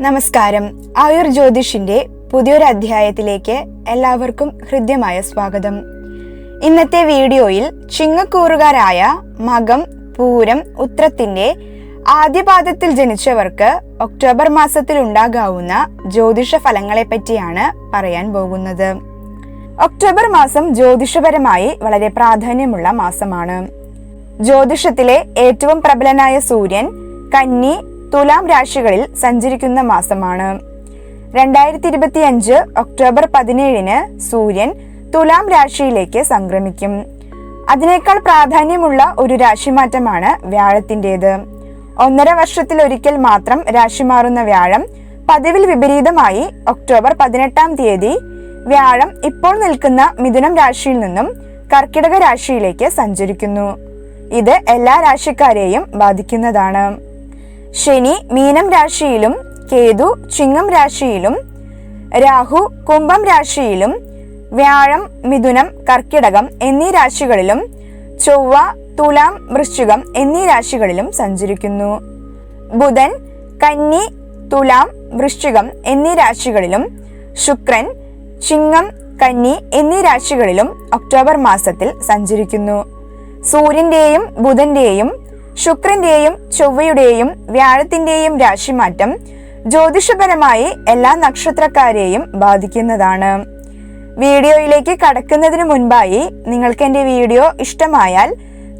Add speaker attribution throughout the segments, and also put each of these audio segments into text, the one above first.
Speaker 1: നമസ്കാരം. ആയുർ ജ്യോതിഷിന്റെ പുതിയൊരു അധ്യായത്തിലേക്ക് എല്ലാവർക്കും ഹൃദ്യമായ സ്വാഗതം. ഇന്നത്തെ വീഡിയോയിൽ ചിങ്ങക്കൂറുകാരായ മകം പൂരം ഉത്രത്തിന്റെ ആദ്യപാദത്തിൽ ജനിച്ചവർക്ക് ഒക്ടോബർ മാസത്തിൽ ഉണ്ടാകാവുന്ന ജ്യോതിഷ ഫലങ്ങളെ പറ്റിയാണ് പറയാൻ പോകുന്നത്. ഒക്ടോബർ മാസം ജ്യോതിഷപരമായി വളരെ പ്രാധാന്യമുള്ള മാസമാണ്. ജ്യോതിഷത്തിലെ ഏറ്റവും പ്രബലനായ സൂര്യൻ കന്നി തുലാം രാശികളിൽ സഞ്ചരിക്കുന്ന മാസമാണ്. രണ്ടായിരത്തി ഇരുപത്തി അഞ്ച് ഒക്ടോബർ പതിനേഴിന് സൂര്യൻ തുലാം രാശിയിലേക്ക് സംക്രമിക്കും. അതിനേക്കാൾ പ്രാധാന്യമുള്ള ഒരു രാശിമാറ്റമാണ് വ്യാഴത്തിന്റെത്. ഒന്നര വർഷത്തിലൊരിക്കൽ മാത്രം രാശി മാറുന്ന വ്യാഴം പതിവിൽ വിപരീതമായി ഒക്ടോബർ പതിനെട്ടാം തീയതി വ്യാഴം ഇപ്പോൾ നിൽക്കുന്ന മിഥുനം രാശിയിൽ നിന്നും കർക്കിടക രാശിയിലേക്ക് സഞ്ചരിക്കുന്നു. ഇത് എല്ലാ രാശിക്കാരെയും ബാധിക്കുന്നതാണ്. ശനി മീനം രാശിയിലും കേതു ചിങ്ങം രാശിയിലും രാഹു കുംഭം രാശിയിലും വ്യാഴം മിഥുനം കർക്കിടകം എന്നീ രാശികളിലും ചൊവ്വ തുലാം വൃശ്ചികം എന്നീ രാശികളിലും സഞ്ചരിക്കുന്നു. ബുധൻ കന്നി തുലാം വൃശ്ചികം എന്നീ രാശികളിലും ശുക്രൻ ചിങ്ങം കന്നി എന്നീ രാശികളിലും ഒക്ടോബർ മാസത്തിൽ സഞ്ചരിക്കുന്നു. സൂര്യന്റെയും ബുധന്റെയും ശുക്രന്റെയും ചൊവ്വയുടെയും വ്യാഴത്തിന്റെയും രാശിമാറ്റം ജ്യോതിഷപരമായി എല്ലാ നക്ഷത്രക്കാരെയും ബാധിക്കുന്നതാണ്. വീഡിയോയിലേക്ക് കടക്കുന്നതിന് മുൻപായി നിങ്ങൾക്ക് എന്റെ വീഡിയോ ഇഷ്ടമായാൽ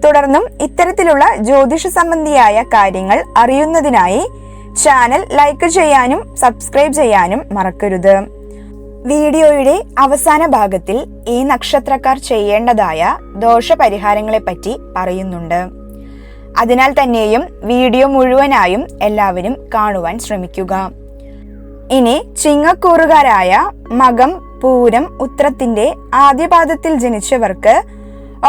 Speaker 1: തുടർന്നും ഇത്തരത്തിലുള്ള ജ്യോതിഷ സംബന്ധിയായ കാര്യങ്ങൾ അറിയുന്നതിനായി ചാനൽ ലൈക്ക് ചെയ്യാനും സബ്സ്ക്രൈബ് ചെയ്യാനും മറക്കരുത്. വീഡിയോയുടെ അവസാന ഭാഗത്തിൽ ഈ നക്ഷത്രക്കാർ ചെയ്യേണ്ടതായ ദോഷപരിഹാരങ്ങളെപ്പറ്റി പറയുന്നുണ്ട്. അതിനാൽ തന്നെയും വീഡിയോ മുഴുവനായും എല്ലാവരും കാണുവാൻ ശ്രമിക്കുക. ഇനി ചിങ്ങക്കൂറുകാരായ മകം പൂരം ഉത്രത്തിന്റെ ആദ്യപാദത്തിൽ ജനിച്ചവർക്ക്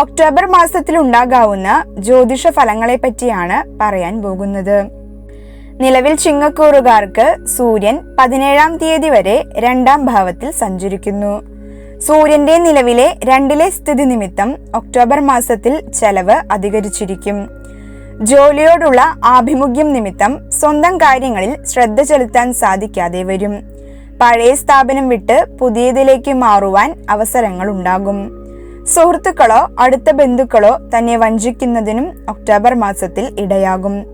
Speaker 1: ഒക്ടോബർ മാസത്തിൽ ഉണ്ടാകാവുന്ന ജ്യോതിഷ ഫലങ്ങളെ പറ്റിയാണ് പറയാൻ പോകുന്നത്. നിലവിൽ ചിങ്ങക്കൂറുകാർക്ക് സൂര്യൻ പതിനേഴാം തീയതി വരെ രണ്ടാം ഭാവത്തിൽ സഞ്ചരിക്കുന്നു. സൂര്യന്റെ നിലവിലെ രണ്ടിലെ സ്ഥിതി നിമിത്തം ഒക്ടോബർ മാസത്തിൽ ചെലവ് അധികരിച്ചിരിക്കും. ജോലിയോടുള്ള ആഭിമുഖ്യം നിമിത്തം സ്വന്തം കാര്യങ്ങളിൽ ശ്രദ്ധ ചെലുത്താൻ സാധിക്കാതെ വരും. പഴയ സ്ഥാപനം വിട്ട് പുതിയതിലേക്ക് മാറുവാൻ അവസരങ്ങൾ ഉണ്ടാകും സുഹൃത്തുക്കളോ അടുത്ത ബന്ധുക്കളോ തന്നെ വഞ്ചിക്കുന്നതിനും ഒക്ടോബർ മാസത്തിൽ ഇടയാകും.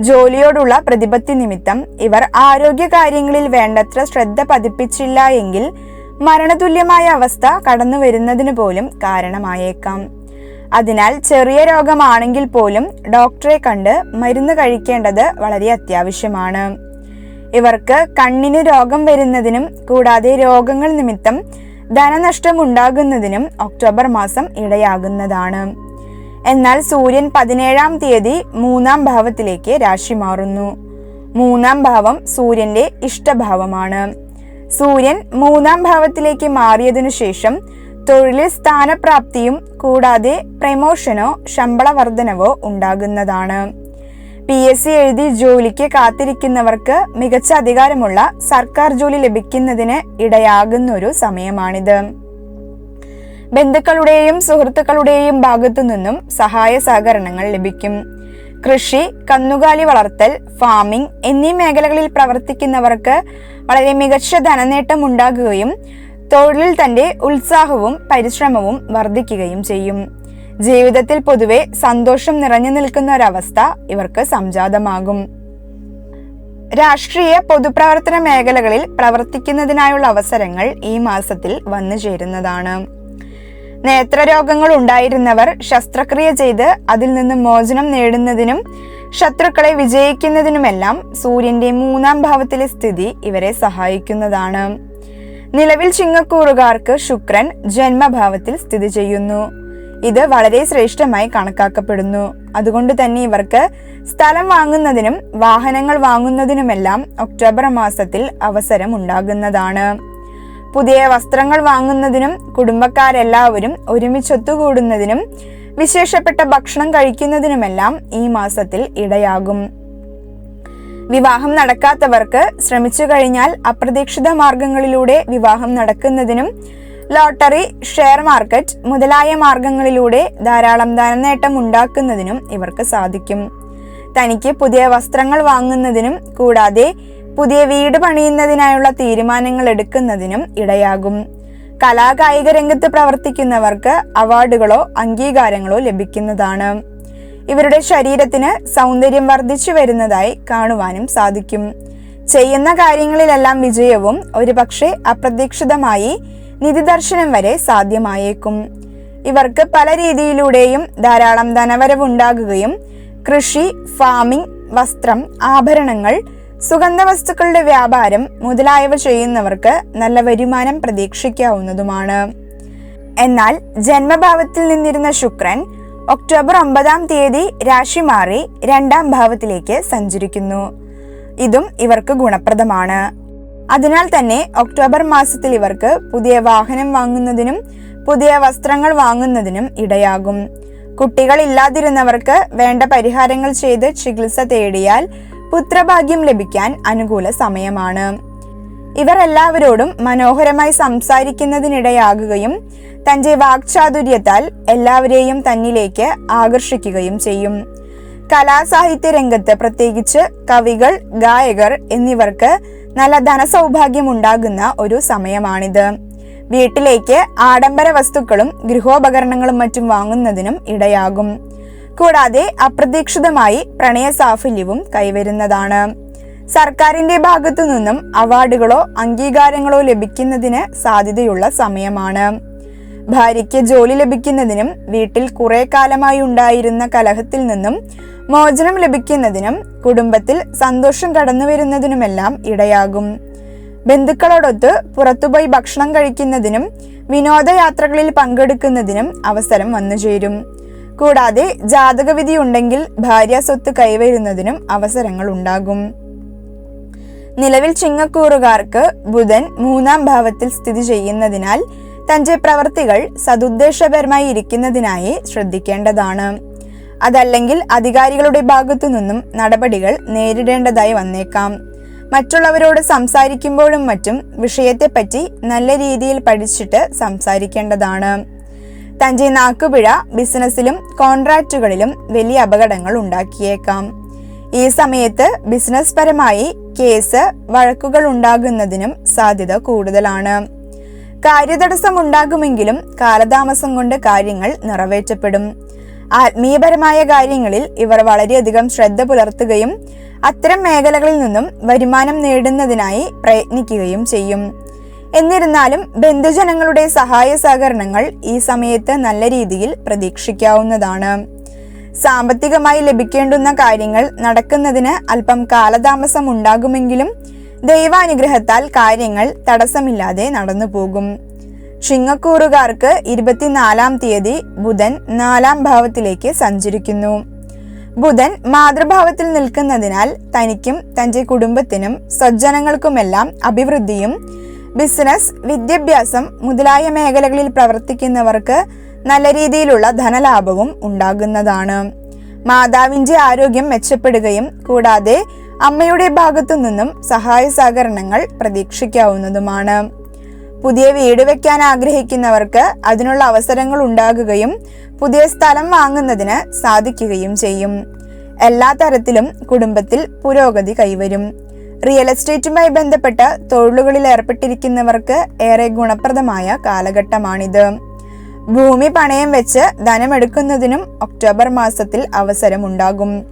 Speaker 1: ജോലിയോടുള്ള പ്രതിപത്തി നിമിത്തം ഇവർ ആരോഗ്യ കാര്യങ്ങളിൽ വേണ്ടത്ര ശ്രദ്ധ പതിപ്പിച്ചില്ല എങ്കിൽ മരണതുല്യമായ അവസ്ഥ കടന്നു വരുന്നതിന് പോലും കാരണമായേക്കാം. അതിനാൽ ചെറിയ രോഗമാണെങ്കിൽ പോലും ഡോക്ടറെ കണ്ട് മരുന്ന് കഴിക്കേണ്ടത് വളരെ അത്യാവശ്യമാണ്. ഇവർക്ക് കണ്ണിന് രോഗം വരുന്നതിനും കൂടാതെ രോഗങ്ങൾ നിമിത്തം ധനനഷ്ടം ഉണ്ടാകുന്നതിനും ഒക്ടോബർ മാസം ഇടയാകുന്നതാണ്. എന്നാൽ സൂര്യൻ പതിനേഴാം തീയതി മൂന്നാം ഭാവത്തിലേക്ക് രാശി മാറുന്നു. മൂന്നാം ഭാവം സൂര്യന്റെ ഇഷ്ടഭാവമാണ്. സൂര്യൻ മൂന്നാം ഭാവത്തിലേക്ക് മാറിയതിനു ശേഷം തൊഴിലിൽ സ്ഥാനപ്രാപ്തിയും കൂടാതെ പ്രമോഷനോ ശമ്പള വർധനവോ ഉണ്ടാകുന്നതാണ്. പി എസ് സി എഴുതി ജോലിക്ക് കാത്തിരിക്കുന്നവർക്ക് മികച്ച അധികാരമുള്ള സർക്കാർ ജോലി ലഭിക്കുന്നതിന് ഇടയാകുന്ന ഒരു സമയമാണിത്. ബന്ധുക്കളുടെയും സുഹൃത്തുക്കളുടെയും ഭാഗത്തു നിന്നും സഹായ സഹകരണങ്ങൾ ലഭിക്കും. കൃഷി കന്നുകാലി വളർത്തൽ ഫാമിംഗ് എന്നീ മേഖലകളിൽ പ്രവർത്തിക്കുന്നവർക്ക് വളരെ മികച്ച ധനനേട്ടം ഉണ്ടാകുകയും തൊഴിലിൽ തന്റെ ഉത്സാഹവും പരിശ്രമവും വർദ്ധിക്കുകയും ചെയ്യും. ജീവിതത്തിൽ പൊതുവെ സന്തോഷം നിറഞ്ഞു നിൽക്കുന്ന ഒരവസ്ഥ ഇവർക്ക് സംജാതമാകും. രാഷ്ട്രീയ പൊതുപ്രവർത്തന മേഖലകളിൽ പ്രവർത്തിക്കുന്നതിനായുള്ള അവസരങ്ങൾ ഈ മാസത്തിൽ വന്നു ചേരുന്നതാണ്. നേത്രരോഗങ്ങൾ ഉണ്ടായിരുന്നവർ ശസ്ത്രക്രിയ ചെയ്ത് അതിൽ നിന്ന് മോചനം നേടുന്നതിനും ശത്രുക്കളെ വിജയിക്കുന്നതിനുമെല്ലാം സൂര്യന്റെ മൂന്നാം ഭാവത്തിലെ സ്ഥിതി ഇവരെ സഹായിക്കുന്നതാണ്. നിലവിൽ ചിങ്ങക്കൂറുകാർക്ക് ശുക്രൻ ജന്മഭാവത്തിൽ സ്ഥിതി ചെയ്യുന്നു. ഇത് വളരെ ശ്രേഷ്ഠമായി കണക്കാക്കപ്പെടുന്നു. അതുകൊണ്ട് തന്നെ ഇവർക്ക് സ്ഥലം വാങ്ങുന്നതിനും വാഹനങ്ങൾ വാങ്ങുന്നതിനുമെല്ലാം ഒക്ടോബർ മാസത്തിൽ അവസരം ഉണ്ടാകുന്നതാണ്. പുതിയ വസ്ത്രങ്ങൾ വാങ്ങുന്നതിനും കുടുംബക്കാരെല്ലാവരും ഒരുമിച്ചൊത്തുകൂടുന്നതിനും വിശേഷപ്പെട്ട ഭക്ഷണം കഴിക്കുന്നതിനുമെല്ലാം ഈ മാസത്തിൽ ഇടയാകും. വിവാഹം നടക്കാത്തവർക്ക് ശ്രമിച്ചു കഴിഞ്ഞാൽ അപ്രതീക്ഷിത മാർഗങ്ങളിലൂടെ വിവാഹം നടക്കുന്നതിനും ലോട്ടറി ഷെയർ മാർക്കറ്റ് മുതലായ മാർഗങ്ങളിലൂടെ ധാരാളം ധനനേട്ടം ഉണ്ടാക്കുന്നതിനും ഇവർക്ക് സാധിക്കും. തനിക്ക് പുതിയ വസ്ത്രങ്ങൾ വാങ്ങുന്നതിനും കൂടാതെ പുതിയ വീട് പണിയുന്നതിനായുള്ള തീരുമാനങ്ങൾ എടുക്കുന്നതിനും ഇടയാകും. കലാകായിക രംഗത്ത് പ്രവർത്തിക്കുന്നവർക്ക് അവാർഡുകളോ അംഗീകാരങ്ങളോ ലഭിക്കുന്നതാണ്. ഇവരുടെ ശരീരത്തിന് സൗന്ദര്യം വർദ്ധിച്ചു വരുന്നതായി കാണുവാനും സാധിക്കും. ചെയ്യുന്ന കാര്യങ്ങളിലെല്ലാം വിജയവും ഒരുപക്ഷെ അപ്രതീക്ഷിതമായി നിധിദർശനം വരെ സാധ്യമായേക്കും. ഇവർക്ക് പല രീതിയിലൂടെയും ധാരാളം ധനവരവുണ്ടാകുകയും കൃഷി ഫാമിംഗ് വസ്ത്രം ആഭരണങ്ങൾ സുഗന്ധ വസ്തുക്കളുടെ വ്യാപാരം മുതലായവ ചെയ്യുന്നവർക്ക് നല്ല വരുമാനം പ്രതീക്ഷിക്കാവുന്നതുമാണ്. എന്നാൽ ജന്മഭാവത്തിൽ നിന്നിരുന്ന ശുക്രൻ ഒക്ടോബർ ഒമ്പതാം തീയതി രാശി മാറി രണ്ടാം ഭാവത്തിലേക്ക് സഞ്ചരിക്കുന്നു. ഇതും ഇവർക്ക് ഗുണപ്രദമാണ്. അതിനാൽ തന്നെ ഒക്ടോബർ മാസത്തിൽ ഇവർക്ക് പുതിയ വാഹനം വാങ്ങുന്നതിനും പുതിയ വസ്ത്രങ്ങൾ വാങ്ങുന്നതിനും ഇടയാകും. കുട്ടികൾ ഇല്ലാതിരുന്നവർക്ക് വേണ്ട പരിഹാരങ്ങൾ ചെയ്ത് ചികിത്സ തേടിയാൽ പുത്രഭാഗ്യം ലഭിക്കാൻ അനുകൂല സമയമാണ്. ഇവർ എല്ലാവരോടും മനോഹരമായി സംസാരിക്കുന്നതിനിടയാകുകയും തന്റെ വാക്ചാതുര്യത്താൽ എല്ലാവരെയും തന്നിലേക്ക് ആകർഷിക്കുകയും ചെയ്യും. കലാസാഹിത്യ രംഗത്ത് പ്രത്യേകിച്ച് കവികൾ ഗായകർ എന്നിവർക്ക് നല്ല ധനസൗഭാഗ്യം ഉണ്ടാകുന്ന ഒരു സമയമാണിത്. വീട്ടിലേക്ക് ആഡംബര വസ്തുക്കളും ഗൃഹോപകരണങ്ങളും മറ്റും വാങ്ങുന്നതിനും ഇടയാകും. കൂടാതെ അപ്രതീക്ഷിതമായി പ്രണയ സാഫല്യവും കൈവരുന്നതാണ്. സർക്കാരിന്റെ ഭാഗത്തു നിന്നും അവാർഡുകളോ അംഗീകാരങ്ങളോ ലഭിക്കുന്നതിന് സാധ്യതയുള്ള സമയമാണ്. ഭാര്യയ്ക്ക് ജോലി ലഭിക്കുന്നതിനും വീട്ടിൽ കുറെ കാലമായി ഉണ്ടായിരുന്ന കലഹത്തിൽ നിന്നും മോചനം ലഭിക്കുന്നതിനും കുടുംബത്തിൽ സന്തോഷം കടന്നു വരുന്നതിനുമെല്ലാം ഇടയാകും. ബന്ധുക്കളോടൊത്ത് പുറത്തുപോയി ഭക്ഷണം കഴിക്കുന്നതിനും വിനോദയാത്രകളിൽ പങ്കെടുക്കുന്നതിനും അവസരം വന്നു ചേരും. കൂടാതെ ജാതകവിധി ഉണ്ടെങ്കിൽ ഭാര്യ സ്വത്ത് കൈവരുന്നതിനും അവസരങ്ങൾ ഉണ്ടാകും. നിലവിൽ ചിങ്ങക്കൂറുകാർക്ക് ബുധൻ മൂന്നാം ഭാവത്തിൽ സ്ഥിതി ചെയ്യുന്നതിനാൽ തന്റെ പ്രവർത്തികൾ സതുദ്ദേശപരമായി ഇരിക്കുന്നതിനായി ശ്രദ്ധിക്കേണ്ടതാണ്. അതല്ലെങ്കിൽ അധികാരികളുടെ ഭാഗത്തു നിന്നും നടപടികൾ നേരിടേണ്ടതായി വന്നേക്കാം. മറ്റുള്ളവരോട് സംസാരിക്കുമ്പോഴും മറ്റും വിഷയത്തെപ്പറ്റി നല്ല രീതിയിൽ പഠിച്ചിട്ട് സംസാരിക്കേണ്ടതാണ്. തന്റെ നാക്കുപിഴ ബിസിനസ്സിലും കോൺട്രാക്റ്റുകളിലും വലിയ അപകടങ്ങൾ ഉണ്ടാക്കിയേക്കാം. ഈ സമയത്ത് ബിസിനസ് പരമായി കേസ് വഴക്കുകൾ ഉണ്ടാകുന്നതിനും സാധ്യത കൂടുതലാണ്. കാര്യതടസ്സം ഉണ്ടാകുമെങ്കിലും കാലതാമസം കൊണ്ട് കാര്യങ്ങൾ നിറവേറ്റപ്പെടും. ആത്മീയപരമായ കാര്യങ്ങളിൽ ഇവർ വളരെയധികം ശ്രദ്ധ പുലർത്തുകയും അത്തരം മേഖലകളിൽ നിന്നും വരുമാനം നേടുന്നതിനായി പ്രയത്നിക്കുകയും ചെയ്യും. എന്നിരുന്നാലും ബന്ധുജനങ്ങളുടെ സഹായ സഹകരണങ്ങൾ ഈ സമയത്ത് നല്ല രീതിയിൽ പ്രതീക്ഷിക്കാവുന്നതാണ്. സാമ്പത്തികമായി ലഭിക്കേണ്ടുന്ന കാര്യങ്ങൾ നടക്കുന്നതിന് അല്പം കാലതാമസം ഉണ്ടാകുമെങ്കിലും ദൈവാനുഗ്രഹത്താൽ കാര്യങ്ങൾ തടസ്സമില്ലാതെ നടന്നു പോകും. ചിങ്ങക്കൂറുകാർക്ക് ഇരുപത്തിനാലാം തീയതി ബുധൻ നാലാം ഭാവത്തിലേക്ക് സഞ്ചരിക്കുന്നു. ബുധൻ മാതൃഭാവത്തിൽ നിൽക്കുന്നതിനാൽ തനിക്കും തന്റെ കുടുംബത്തിനും സജ്ജനങ്ങൾക്കുമെല്ലാം അഭിവൃദ്ധിയും ബിസിനസ് വിദ്യാഭ്യാസം മുതലായ മേഖലകളിൽ പ്രവർത്തിക്കുന്നവർക്ക് നല്ല രീതിയിലുള്ള ധനലാഭവും ഉണ്ടാകുന്നതാണ്. മാതാവിന്റെ ആരോഗ്യം മെച്ചപ്പെടുകയും കൂടാതെ അമ്മയുടെ ഭാഗത്തു നിന്നും സഹായ സഹകരണങ്ങൾ പ്രതീക്ഷിക്കാവുന്നതുമാണ്. പുതിയ വീട് വെക്കാൻ ആഗ്രഹിക്കുന്നവർക്ക് അതിനുള്ള അവസരങ്ങൾ ഉണ്ടാകുകയും പുതിയ സ്ഥലം വാങ്ങുന്നതിന് സാധിക്കുകയും ചെയ്യും. എല്ലാ തരത്തിലും കുടുംബത്തിൽ പുരോഗതി കൈവരും. റിയൽ എസ്റ്റേറ്റുമായി ബന്ധപ്പെട്ട തൊഴിലുകളിൽ ഏർപ്പെട്ടിരിക്കുന്നവർക്ക് ഏറെ ഗുണപ്രദമായ കാലഘട്ടമാണിത്. ഭൂമി പണയം വെച്ച് ധനമെടുക്കുന്നതിനും ഒക്ടോബർ മാസത്തിൽ അവസരമുണ്ടാകും.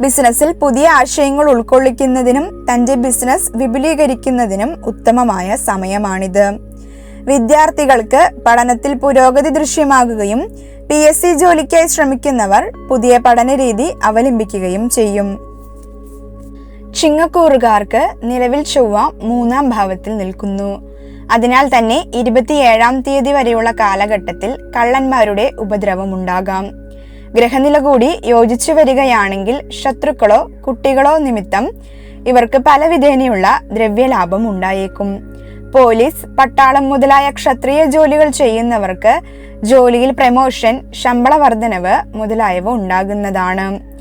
Speaker 1: ബിസിനസ്സിൽ പുതിയ ആശയങ്ങൾ ഉൾക്കൊള്ളിക്കുന്നതിനും തന്റെ ബിസിനസ് വിപുലീകരിക്കുന്നതിനും ഉത്തമമായ സമയമാണിത്. വിദ്യാർത്ഥികൾക്ക് പഠനത്തിൽ പുരോഗതി ദൃശ്യമാകുകയും പി എസ് സി ജോലിക്കായി ശ്രമിക്കുന്നവർ പുതിയ പഠന രീതി അവലംബിക്കുകയും ചെയ്യും. ചിങ്ങക്കൂറുകാർക്ക് നിലവിൽ ചൊവ്വ മൂന്നാം ഭാവത്തിൽ നിൽക്കുന്നു. അതിനാൽ തന്നെ ഇരുപത്തിയേഴാം തീയതി വരെയുള്ള കാലഘട്ടത്തിൽ കള്ളന്മാരുടെ ഉപദ്രവം ഉണ്ടാകാം ഗ്രഹനില കൂടി യോജിച്ചു വരികയാണെങ്കിൽ ശത്രുക്കളോ കുട്ടികളോ നിമിത്തം ഇവർക്ക് പലവിധേനയുള്ള ദ്രവ്യലാഭം ഉണ്ടായേക്കും. പോലീസ് പട്ടാളം മുതലായ ക്ഷത്രിയ ജോലികൾ ചെയ്യുന്നവർക്ക് ജോലിയിൽ പ്രമോഷൻ ശമ്പള വർധനവ് മുതലായവ ഉണ്ടാകുന്നതാണ്.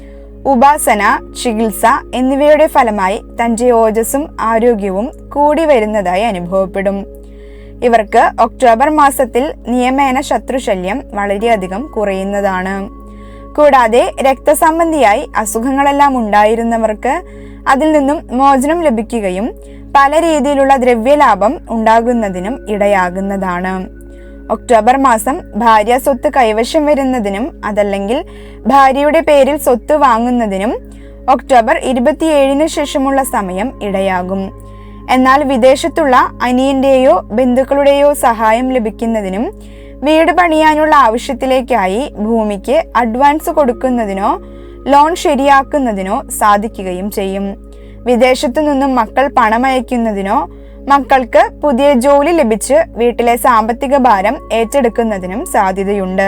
Speaker 1: ഉപാസന ചികിത്സ എന്നിവയുടെ ഫലമായി തന്റെ ഓജസ്സും ആരോഗ്യവും കൂടി വരുന്നതായി അനുഭവപ്പെടും. ഇവർക്ക് ഒക്ടോബർ മാസത്തിൽ നിയമേന ശത്രുശല്യം വളരെയധികം കുറയുന്നതാണ്. കൂടാതെ രക്തസംബന്ധിയായി അസുഖങ്ങളെല്ലാം ഉണ്ടായിരുന്നവർക്ക് അതിൽ നിന്നും മോചനം ലഭിക്കുകയും പല രീതിയിലുള്ള ദ്രവ്യലാഭം ഉണ്ടാകുന്നതിനും ഇടയാകുന്നതാണ്. ഒക്ടോബർ മാസം ഭാര്യ സ്വത്ത് കൈവശം വരുന്നതിനും അതല്ലെങ്കിൽ ഭാര്യയുടെ പേരിൽ സ്വത്ത് വാങ്ങുന്നതിനും ഒക്ടോബർ ഇരുപത്തിയേഴിന് ശേഷമുള്ള സമയം ഇടയാകും. എന്നാൽ വിദേശത്തുള്ള അനിയന്റെയോ ബന്ധുക്കളുടെയോ സഹായം ലഭിക്കുന്നതിനും വീട് പണിയാനുള്ള ആവശ്യത്തിലേക്കായി ഭൂമിക്ക് അഡ്വാൻസ് കൊടുക്കുന്നതിനോ ലോൺ ശരിയാക്കുന്നതിനോ സാധിക്കുകയും ചെയ്യും. വിദേശത്തു നിന്നും മക്കൾ പണമയക്കുന്നതിനോ മക്കൾക്ക് പുതിയ ജോലി ലഭിച്ച് വീട്ടിലെ സാമ്പത്തിക ഭാരം ഏറ്റെടുക്കുന്നതിനും സാധ്യതയുണ്ട്.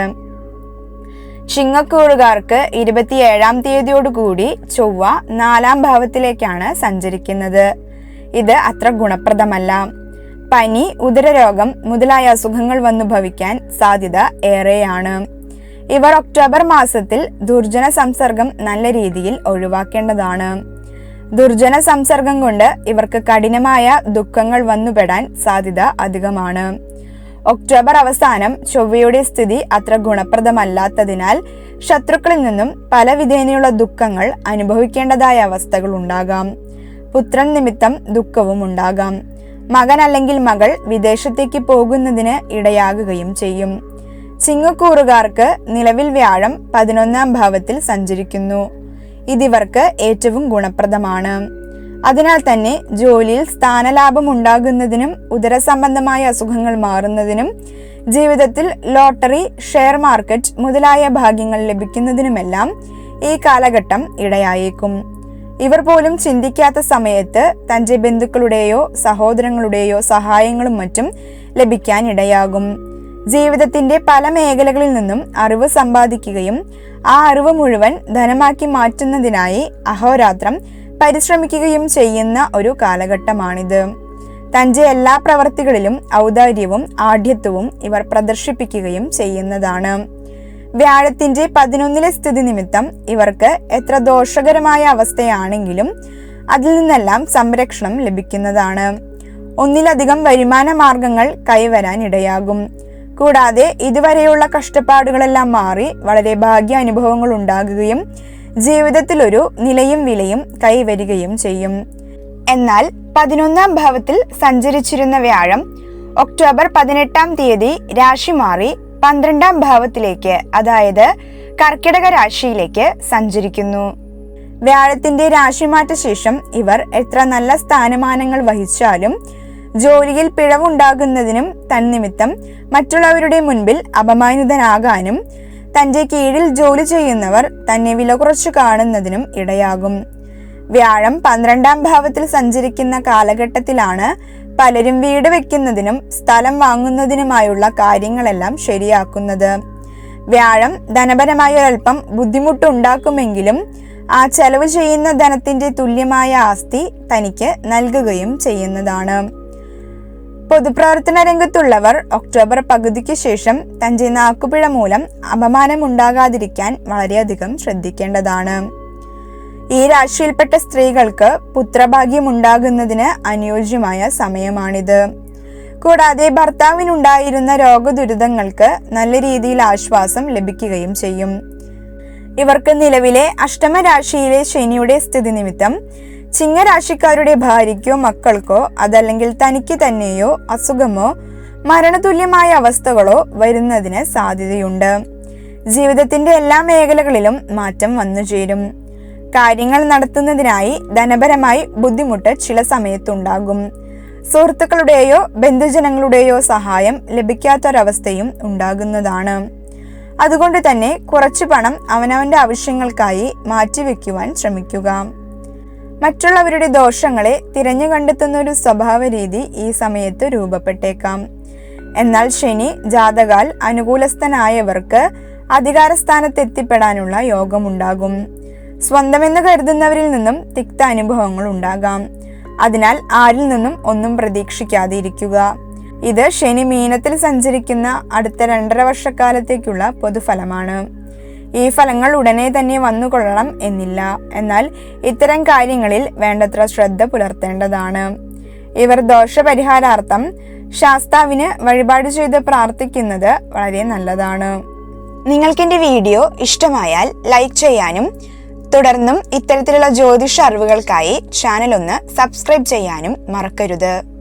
Speaker 1: ചിങ്ങക്കൂറുകാർക്ക് ഇരുപത്തിയേഴാം തീയതിയോടുകൂടി ചൊവ്വ നാലാം ഭാവത്തിലേക്കാണ് സഞ്ചരിക്കുന്നത്. ഇത് അത്ര ഗുണപ്രദമല്ല. പനി ഉദരരോഗം മുതലായ അസുഖങ്ങൾ വന്നു ഭവിക്കാൻ സാധ്യത ഏറെയാണ്. ഇവർ ഒക്ടോബർ മാസത്തിൽ ദുർജന സംസർഗം നല്ല രീതിയിൽ ഒഴിവാക്കേണ്ടതാണ്. ദുർജന സംസർഗം കൊണ്ട് ഇവർക്ക് കഠിനമായ ദുഃഖങ്ങൾ വന്നുപെടാൻ സാധ്യത അധികമാണ്. ഒക്ടോബർ അവസാനം ചൊവ്വയുടെ സ്ഥിതി അത്ര ഗുണപ്രദമല്ലാത്തതിനാൽ ശത്രുക്കളിൽ നിന്നും പല വിധേനയുള്ള ദുഃഖങ്ങൾ അനുഭവിക്കേണ്ടതായ അവസ്ഥകൾ ഉണ്ടാകാം. പുത്രൻ നിമിത്തം ദുഃഖവും ഉണ്ടാകാം. മകൻ അല്ലെങ്കിൽ മകൾ വിദേശത്തേക്ക് പോകുന്നതിന് ഇടയാകുകയും ചെയ്യും. ചിങ്ങക്കൂറുകാർക്ക് നിലവിൽ വ്യാഴം പതിനൊന്നാം ഭാവത്തിൽ സഞ്ചരിക്കുന്നു. ഇതിവർക്ക് ഏറ്റവും ഗുണപ്രദമാണ്. അതിനാൽ തന്നെ ജോലിയിൽ സ്ഥാനലാഭം ഉണ്ടാകുന്നതിനും ഉദരസംബന്ധമായ അസുഖങ്ങൾ മാറുന്നതിനും ജീവിതത്തിൽ ലോട്ടറി ഷെയർ മാർക്കറ്റ് മുതലായ ഭാഗ്യങ്ങൾ ലഭിക്കുന്നതിനുമെല്ലാം ഈ കാലഘട്ടം ഇടയായേക്കും. ഇവർ പോലും ചിന്തിക്കാത്ത സമയത്ത് തന്റെ ബന്ധുക്കളുടെയോ സഹോദരങ്ങളുടെയോ സഹായങ്ങളും മറ്റും ലഭിക്കാൻ ഇടയാകും. ജീവിതത്തിന്റെ പല മേഖലകളിൽ നിന്നും അറിവ് സമ്പാദിക്കുകയും ആ അറിവ് മുഴുവൻ ധനമാക്കി മാറ്റുന്നതിനായി അഹോരാത്രം പരിശ്രമിക്കുകയും ചെയ്യുന്ന ഒരു കാലഘട്ടമാണിത്. തന്റെ എല്ലാ പ്രവർത്തികളിലും ഔദാര്യവും ആഢ്യത്വവും ഇവർ പ്രദർശിപ്പിക്കുകയും ചെയ്യുന്നതാണ്. വ്യാഴത്തിന്റെ പതിനൊന്നിലെ സ്ഥിതി നിമിത്തം ഇവർക്ക് എത്ര ദോഷകരമായ അവസ്ഥയാണെങ്കിലും അതിൽ നിന്നെല്ലാം സംരക്ഷണം ലഭിക്കുന്നതാണ്. ഒന്നിലധികം വരുമാന മാർഗങ്ങൾ കൈവരാൻ ഇടയാകും. കൂടാതെ ഇതുവരെയുള്ള കഷ്ടപ്പാടുകളെല്ലാം മാറി വളരെ ഭാഗ്യ അനുഭവങ്ങൾ ഉണ്ടാകുകയും ജീവിതത്തിലൊരു നിലയും വിലയും കൈവരികയും ചെയ്യും. എന്നാൽ പതിനൊന്നാം ഭാവത്തിൽ സഞ്ചരിച്ചിരുന്ന വ്യാഴം ഒക്ടോബർ പതിനെട്ടാം തീയതി രാശി മാറി പന്ത്രണ്ടാം ഭാവത്തിലേക്ക് അതായത് കർക്കിടക രാശിയിലേക്ക് സഞ്ചരിക്കുന്നു. വ്യാഴത്തിന്റെ രാശിമാറ്റ ശേഷം ഇവർ എത്ര നല്ല സ്ഥാനമാനങ്ങൾ വഹിച്ചാലും ജോലിയിൽ പിഴവുണ്ടാകുന്നതിനും തന്നിമിത്തം മറ്റുള്ളവരുടെ മുൻപിൽ അപമാനിതനാകാനും തന്റെ കീഴിൽ ജോലി ചെയ്യുന്നവർ തന്നെ വില കുറച്ചു കാണുന്നതിനും ഇടയാകും. വ്യാഴം പന്ത്രണ്ടാം ഭാവത്തിൽ സഞ്ചരിക്കുന്ന കാലഘട്ടത്തിലാണ് പലരും വീട് വെക്കുന്നതിനും സ്ഥലം വാങ്ങുന്നതിനുമായുള്ള കാര്യങ്ങളെല്ലാം ശരിയാക്കുന്നത്. വ്യാഴം ധനപരമായ ഒരൽപ്പം ബുദ്ധിമുട്ടുണ്ടാക്കുമെങ്കിലും ആ ചെലവ് ചെയ്യുന്ന ധനത്തിന്റെ തുല്യമായ ആസ്തി തനിക്ക് നൽകുകയും ചെയ്യുന്നതാണ്. പൊതുപ്രവർത്തന രംഗത്തുള്ളവർ ഒക്ടോബർ പകുതിക്ക് ശേഷം തന്റെ നാക്കുപിഴ മൂലം അപമാനമുണ്ടാകാതിരിക്കാൻ വളരെയധികം ശ്രദ്ധിക്കേണ്ടതാണ്. ഈ രാശിയിൽപ്പെട്ട സ്ത്രീകൾക്ക് പുത്രഭാഗ്യം ഉണ്ടാകുന്നതിന് അനുയോജ്യമായ സമയമാണിത്. കൂടാതെ ഭർത്താവിനുണ്ടായിരുന്ന രോഗദുരിതങ്ങൾക്ക് നല്ല രീതിയിൽ ആശ്വാസം ലഭിക്കുകയും ചെയ്യും. ഇവർക്ക് നിലവിലെ അഷ്ടമരാശിയിലെ ശനിയുടെ സ്ഥിതി നിമിത്തം ചിങ്ങരാശിക്കാരുടെ ഭാര്യയ്ക്കോ മക്കൾക്കോ അതല്ലെങ്കിൽ തനിക്ക് തന്നെയോ അസുഖമോ മരണതുല്യമായ അവസ്ഥകളോ വരുന്നതിന് സാധ്യതയുണ്ട്. ജീവിതത്തിന്റെ എല്ലാ മേഖലകളിലും മാറ്റം വന്നു ചേരും. കാര്യങ്ങൾ നടത്തുന്നതിനായി ധനപരമായി ബുദ്ധിമുട്ട് ചില സമയത്തുണ്ടാകും. സുഹൃത്തുക്കളുടെയോ ബന്ധുജനങ്ങളുടെയോ സഹായം ലഭിക്കാത്തൊരവസ്ഥയും ഉണ്ടാകുന്നതാണ്. അതുകൊണ്ട് തന്നെ കുറച്ച് പണം അവനവന്റെ ആവശ്യങ്ങൾക്കായി മാറ്റിവെക്കുവാൻ ശ്രമിക്കുക. മറ്റുള്ളവരുടെ ദോഷങ്ങളെ തിരഞ്ഞു കണ്ടെത്തുന്ന ഒരു സ്വഭാവ രീതി ഈ സമയത്ത് രൂപപ്പെട്ടേക്കാം. എന്നാൽ ശനി ജാതകാൽ അനുകൂലസ്ഥനായവർക്ക് അധികാരസ്ഥാനത്ത് എത്തിപ്പെടാനുള്ള യോഗമുണ്ടാകും. സ്വന്തമെന്ന് കരുതുന്നവരിൽ നിന്നും തിക്ത അനുഭവങ്ങൾ ഉണ്ടാകാം. അതിനാൽ ആരിൽ നിന്നും ഒന്നും പ്രതീക്ഷിക്കാതെ ഇരിക്കുക ഇത് ശനി മീനത്തിൽ സഞ്ചരിക്കുന്ന അടുത്ത രണ്ടര വർഷക്കാലത്തേക്കുള്ള പൊതുഫലമാണ്. ഈ ഫലങ്ങൾ ഉടനെ തന്നെ വന്നുകൊള്ളണം എന്നില്ല. എന്നാൽ ഇത്തരം കാര്യങ്ങളിൽ വേണ്ടത്ര ശ്രദ്ധ പുലർത്തേണ്ടതാണ്. ഇവർ ദോഷപരിഹാരാർത്ഥം ശാസ്താവിന് വഴിപാട് ചെയ്ത് പ്രാർത്ഥിക്കുന്നത് വളരെ നല്ലതാണ്. നിങ്ങൾക്ക് എന്റെ വീഡിയോ ഇഷ്ടമായാൽ ലൈക്ക് ചെയ്യാനും തുടർന്നും ഇത്തരത്തിലുള്ള ജ്യോതിഷ അറിവുകൾക്കായി ചാനൽ ഒന്ന് സബ്സ്ക്രൈബ് ചെയ്യാനും മറക്കരുത്.